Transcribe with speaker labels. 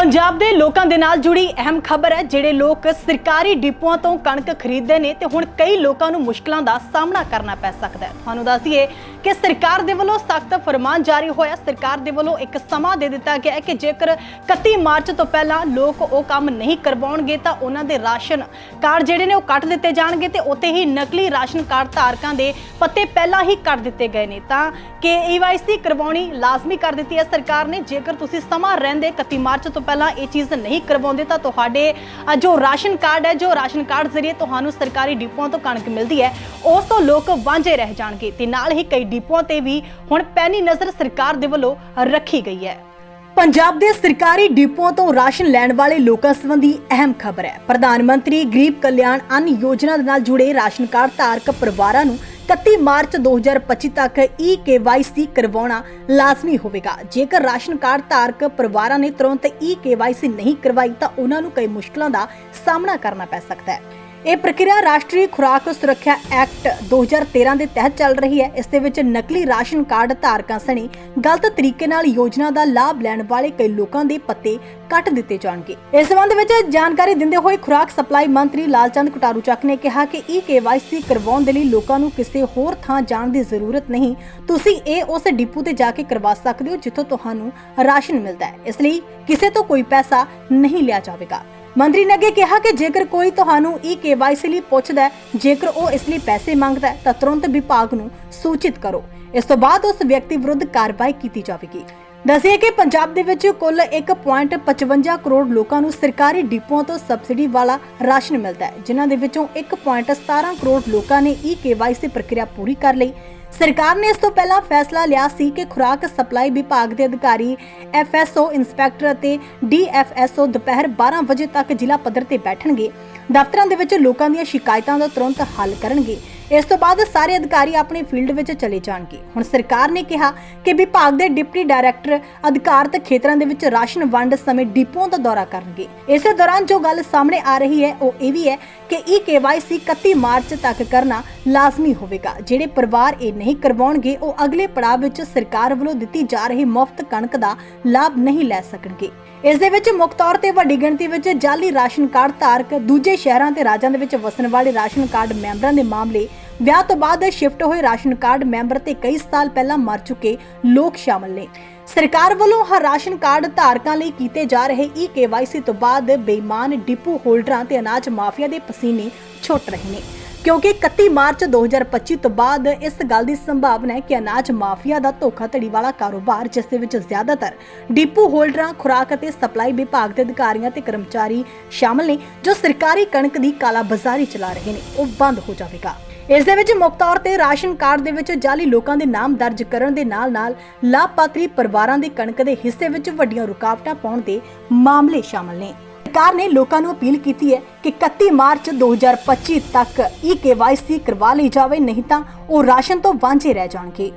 Speaker 1: ਪੰਜਾਬ ਦੇ ਲੋਕਾਂ ਦੇ ਨਾਲ ਜੁੜੀ ਅਹਿਮ ਖਬਰ ਹੈ, ਜਿਹੜੇ ਲੋਕ ਸਰਕਾਰੀ ਡਿਪੂਆਂ ਤੋਂ ਕਣਕ ਖਰੀਦਦੇ ਨੇ ਤੇ ਹੁਣ ਕਈ ਲੋਕਾਂ ਨੂੰ ਮੁਸ਼ਕਲਾਂ ਦਾ ਸਾਹਮਣਾ ਕਰਨਾ ਪੈ ਸਕਦਾ ਹੈ। ਤੁਹਾਨੂੰ ਦੱਸੀਏ ਕਿ ਸਰਕਾਰ ਦੇ ਵੱਲੋਂ ਸਖਤ ਫਰਮਾਨ ਜਾਰੀ ਹੋਇਆ। ਸਰਕਾਰ ਦੇ ਵੱਲੋਂ ਇੱਕ ਸਮਾਂ ਦੇ ਦਿੱਤਾ ਗਿਆ ਹੈ ਕਿ ਜੇਕਰ 31 ਮਾਰਚ ਤੋਂ ਪਹਿਲਾਂ ਲੋਕ ਉਹ ਕੰਮ ਨਹੀਂ ਕਰਵਾਉਣਗੇ ਤਾਂ ਉਹਨਾਂ ਦੇ ਰਾਸ਼ਨ ਕਾਰਡ ਜਿਹੜੇ ਨੇ ਉਹ ਕੱਟ ਦਿੱਤੇ ਜਾਣਗੇ ਤੇ ਉੱਥੇ ਹੀ ਨਕਲੀ ਰਾਸ਼ਨ ਕਾਰਡ ਧਾਰਕਾਂ ਦੇ ਪੱਤੇ ਪਹਿਲਾਂ ਹੀ ਕੱਟ ਦਿੱਤੇ ਗਏ ਨੇ। ਤਾਂ ਕਿ ਈਵਾਈਸੀ ਕਰਵਾਉਣੀ ਲਾਜ਼ਮੀ ਕਰ ਦਿੱਤੀ ਹੈ ਸਰਕਾਰ ਨੇ। ਜੇਕਰ ਤੁਸੀਂ ਸਮਾਂ ਰਹਿੰਦੇ 31 ਮਾਰਚ ਤੋਂ ਪਹਿਲਾਂ ਇਹ ਚੀਜ਼ ਨਹੀਂ ਕਰਵਾਉਂਦੇ ਤਾਂ ਤੁਹਾਡੇ ਜੋ ਰਾਸ਼ਨ ਕਾਰਡ ਹੈ, ਜੋ ਰਾਸ਼ਨ ਕਾਰਡ ਜ਼ਰੀਏ ਤੁਹਾਨੂੰ ਸਰਕਾਰੀ ਡਿਪੂਆਂ ਤੋਂ ਕਣਕ ਮਿਲਦੀ ਹੈ, ਉਸ ਤੋਂ ਲੋਕ ਵਾਂਝੇ ਰਹਿ ਜਾਣਗੇ ਤੇ ਨਾਲ ਹੀ ਕਈ ਡਿਪੂਆਂ ਤੇ ਵੀ ਹੁਣ ਪੈਣੀ ਨਜ਼ਰ ਸਰਕਾਰ ਦੇ ਵੱਲੋਂ ਰੱਖੀ ਗਈ ਹੈ। ਪੰਜਾਬ ਦੇ ਸਰਕਾਰੀ ਡਿਪੂਆਂ ਤੋਂ ਰਾਸ਼ਨ ਲੈਣ ਵਾਲੇ ਲੋਕਾਂ ਸੰਬੰਧੀ ਅਹਿਮ ਖਬਰ ਹੈ। ਪ੍ਰਧਾਨ ਮੰਤਰੀ ਗਰੀਬ ਕਲਿਆਣ ਅੰਨ ਯੋਜਨਾ ਦੇ ਨਾਲ ਜੁੜੇ ਰਾਸ਼ਨ ਕਾਰਡ ਧਾਰਕ ਪਰਿਵਾਰਾਂ ਨੂੰ 31 ਮਾਰਚ 2025 ਤੱਕ ਈ KYC ਕਰਵਾਉਣਾ ਲਾਜ਼ਮੀ ਹੋਵੇਗਾ। ਜੇਕਰ ਰਾਸ਼ਨ ਕਾਰਡ ਧਾਰਕ ਪਰਿਵਾਰਾਂ ਨੇ ਤੁਰੰਤ ਈ KYC ਨਹੀਂ ਕਰਵਾਈ, ਤਾਂ ਉਹਨਾਂ ਨੂੰ ਕਈ ਮੁਸ਼ਕਲਾਂ ਦਾ ਸਾਹਮਣਾ ਕਰਨਾ ਪੈ ਸਕਦਾ ਹੈ। ਇਹ ਪ੍ਰਕਿਰਿਆ ਰਾਸ਼ਟਰੀ ਖੁਰਾਕ ਸੁਰੱਖਿਆ ਐਕਟ 2013 ਦੇ ਤਹਿਤ ਚੱਲ ਰਹੀ ਹੈ। ਇਸ ਦੇ ਵਿੱਚ ਨਕਲੀ ਰਾਸ਼ਨ ਕਾਰਡ ਧਾਰਕਾਂ ਸਣੇ ਗਲਤ ਤਰੀਕੇ ਨਾਲ ਯੋਜਨਾ ਦਾ ਲਾਭ ਲੈਣ ਵਾਲੇ ਕਈ ਲੋਕਾਂ ਦੇ ਪੱਤੇ ਕੱਟ ਦਿੱਤੇ ਜਾਣਗੇ। ਇਸ ਸੰਬੰਧ ਵਿੱਚ ਜਾਣਕਾਰੀ ਦਿੰਦੇ ਹੋਏ ਖੁਰਾਕ ਸਪਲਾਈ ਮੰਤਰੀ ਲਾਲਚੰਦ ਕਟਾਰੂ ਚੱਕ ਨੇ ਕਿਹਾ ਕਿ ਈ KYC ਕਰਵਾਉਣ ਦੇ ਲਈ ਲੋਕਾਂ ਨੂੰ ਕਿਸੇ ਹੋਰ ਥਾਂ ਜਾਣ ਦੀ ਜ਼ਰੂਰਤ ਨਹੀਂ। ਤੁਸੀਂ ਇਹ ਉਸ ਡਿਪੂ ਤੇ ਜਾ ਕੇ ਕਰਵਾ ਸਕਦੇ ਹੋ, ਜਿੱਥੋਂ ਤੁਹਾਨੂੰ ਰਾਸ਼ਨ ਮਿਲਦਾ ਹੈ। ਇਸ ਲਈ ਕਿਸੇ ਤੋਂ ਕੋਈ ਪੈਸਾ ਨਹੀਂ ਲਿਆ ਜਾਵੇਗਾ। ਮੰਤਰੀ ਨੇ ਅੱਗੇ ਕਿਹਾ ਕਿ ਜੇਕਰ ਕੋਈ ਤੁਹਾਨੂੰ ਈ KYC ਲਈ ਪੁੱਛਦਾ ਹੈ, ਜੇਕਰ ਉਹ ਇਸ ਲਈ ਪੈਸੇ ਮੰਗਦਾ ਹੈ, ਤਾਂ ਤੁਰੰਤ ਵਿਭਾਗ ਨੂੰ ਸੂਚਿਤ ਕਰੋ। ਇਸ ਤੋਂ ਬਾਅਦ ਉਸ ਵਿਅਕਤੀ ਵਿਰੁੱਧ ਕਾਰਵਾਈ ਕੀਤੀ ਜਾਵੇਗੀ। ਦੱਸਿਆ ਕਿ ਪੰਜਾਬ ਦੇ ਵਿੱਚ ਕੁੱਲ 1.55 ਕਰੋੜ ਲੋਕਾਂ ਨੂੰ ਸਰਕਾਰੀ ਡਿਪੂਆਂ ਤੋਂ ਸਬਸਿਡੀ ਵਾਲਾ ਰਾਸ਼ਨ ਮਿਲਦਾ ਹੈ, ਜਿਨ੍ਹਾਂ ਦੇ ਵਿੱਚੋਂ 1.17 ਕਰੋੜ ਲੋਕਾਂ ਨੇ ਈ KYC ਪ੍ਰਕਿਰਿਆ ਪੂਰੀ ਕਰ ਲਈ। ਸਰਕਾਰ ਨੇ ਇਸ ਤੋਂ ਪਹਿਲਾਂ ਫੈਸਲਾ ਲਿਆ ਸੀ ਕਿ ਖੁਰਾਕ ਸਪਲਾਈ ਵਿਭਾਗ ਦੇ ਅਧਿਕਾਰੀ ਐਫਐਸਓ ਇੰਸਪੈਕਟਰ ਅਤੇ ਡੀਐਫਐਸਓ ਦੁਪਹਿਰ 12 ਵਜੇ ਤੱਕ ਜ਼ਿਲ੍ਹਾ ਪੱਧਰ ਤੇ ਬੈਠਣਗੇ। ਦਫ਼ਤਰਾਂ ਦੇ ਵਿੱਚ ਲੋਕਾਂ ਦੀਆਂ ਸ਼ਿਕਾਇਤਾਂ ਦਾ ਤੁਰੰਤ ਹੱਲ ਕਰਨਗੇ। ਇਸ ਤੋਂ ਬਾਅਦ ਸਾਰੇ ਅਧਿਕਾਰੀ ਆਪਣੀ ਫੀਲਡ ਵਿੱਚ ਚਲੇ ਜਾਣਗੇ। ਹੁਣ ਸਰਕਾਰ ਨੇ ਕਿਹਾ ਕਿ ਵਿਭਾਗ ਦੇ ਡਿਪਟੀ ਡਾਇਰੈਕਟਰ ਅਧਿਕਾਰਤ ਖੇਤਰਾਂ ਦੇ ਵਿੱਚ ਰਾਸ਼ਨ ਵੰਡ ਸਮੇਂ ਡਿਪੂਆਂ ਦਾ ਦੌਰਾ ਕਰਨਗੇ। ਇਸੇ ਦੌਰਾਨ ਜੋ ਗੱਲ ਸਾਹਮਣੇ ਆ ਰਹੀ ਹੈ, ਉਹ ਇਹ ਵੀ ਹੈ ਕਿ ਈ KYC 31 ਮਾਰਚ ਤੱਕ ਕਰਨਾ ਲਾਜ਼ਮੀ ਹੋਵੇਗਾ, ਜਿਹੜੇ ਪਰਿਵਾਰ ਇਹ ਨਹੀਂ ਕਰਵਾਉਣਗੇ, ਉਹ ਅਗਲੇ ਪੜਾਅ ਵਿੱਚ ਸਰਕਾਰ ਵੱਲੋਂ ਦਿੱਤੀ ਜਾ ਰਹੀ ਮੁਫਤ ਕਣਕ ਦਾ ਲਾਭ ਨਹੀਂ ਲੈ ਸਕਣਗੇ। ਇਸ ਦੇ ਵਿੱਚ ਮੁੱਖ ਤੌਰ ਤੇ ਵੱਡੀ ਗਿਣਤੀ ਵਿੱਚ ਜਾਲੀ ਰਾਸ਼ਨ ਕਾਰਡ ਧਾਰਕ, ਦੂਜੇ ਸ਼ਹਿਰਾਂ ਤੇ ਰਾਜਾਂ ਦੇ ਵਿੱਚ ਵਸਣ ਵਾਲੇ ਰਾਸ਼ਨ ਕਾਰਡ ਮੈਂਬਰਾਂ ਦੇ ਮਾਮਲੇ। ਵਿਆਹ ਤੋਂ ਬਾਅਦ ਸ਼ਿਫਟ ਹੋਏ ਰਾਸ਼ਨ ਕਾਰਡ ਮੈਂਬਰ ਤੇ ਕਈ ਸਾਲ ਪਹਿਲਾਂ ਮਰ ਚੁੱਕੇ ਲੋਕ ਸ਼ਾਮਲ ਨੇ। ਸਰਕਾਰ ਵੱਲੋਂ ਹਰ ਰਾਸ਼ਨ ਕਾਰਡ ਧਾਰਕਾਂ ਲਈ ਕੀਤੇ ਜਾ ਰਹੇ ਈ KYC ਤੋਂ ਬਾਅਦ ਬੇਈਮਾਨ ਡਿਪੂ ਹੋਲਡਰਾਂ ਤੇ ਅਨਾਜ ਮਾਫੀਆ ਦੇ ਪਸੀਨੇ ਛੁੱਟ ਰਹੇ ਨੇ। ਕਿਉਂਕਿ 31 ਮਾਰਚ 2025 ਤੋਂ ਬਾਅਦ ਇਸ ਗੱਲ ਦੀ ਸੰਭਾਵਨਾ ਹੈ ਕਿ ਅਨਾਜ ਮਾਫੀਆ ਦਾ ਧੋਖਾਧੜੀ ਵਾਲਾ ਕਾਰੋਬਾਰ, ਜਿਸ ਦੇ ਵਿੱਚ ਜ਼ਿਆਦਾਤਰ ਡਿਪੂ ਹੋਲਡਰਾਂ, ਖੁਰਾਕ ਅਤੇ ਸਪਲਾਈ ਵਿਭਾਗ ਦੇ ਅਧਿਕਾਰੀਆਂ ਤੇ ਕਰਮਚਾਰੀ ਸ਼ਾਮਲ ਨੇ, ਜੋ ਸਰਕਾਰੀ ਕਣਕ ਦੀ ਕਾਲਾਬਾਜ਼ਾਰੀ ਚਲਾ ਰਹੇ ਨੇ, ਉਹ ਬੰਦ ਹੋ ਜਾਵੇਗਾ। ਇਸ ਦੇ ਵਿੱਚ ਮੁੱਖ ਤੌਰ ਤੇ ਰਾਸ਼ਨ ਕਾਰਡ ਦੇ ਵਿੱਚ ਜਾਲੀ ਲੋਕਾਂ ਦੇ ਨਾਮ ਦਰਜ ਕਰਨ ਦੇ ਨਾਲ-ਨਾਲ ਲਾਭਪਾਤਰੀ ਪਰਿਵਾਰਾਂ ਦੇ ਕਣਕ ਦੇ ਹਿੱਸੇ ਵਿੱਚ ਵੱਡੀਆਂ ਰੁਕਾਵਟਾਂ ਪਾਉਣ ਦੇ ਮਾਮਲੇ ਸ਼ਾਮਲ ਨੇ। ਸਰਕਾਰ ਨੇ ਲੋਕਾਂ ਨੂੰ ਅਪੀਲ ਕੀਤੀ ਹੈ ਕਿ 31 ਮਾਰਚ 2025 ਤੱਕ ਈ KYC ਕਰਵਾ ਲਈ ਜਾਵੇ, ਨਹੀਂ ਤਾਂ ਉਹ ਰਾਸ਼ਨ ਤੋਂ ਵਾਂਝੇ ਰਹਿ ਜਾਣਗੇ।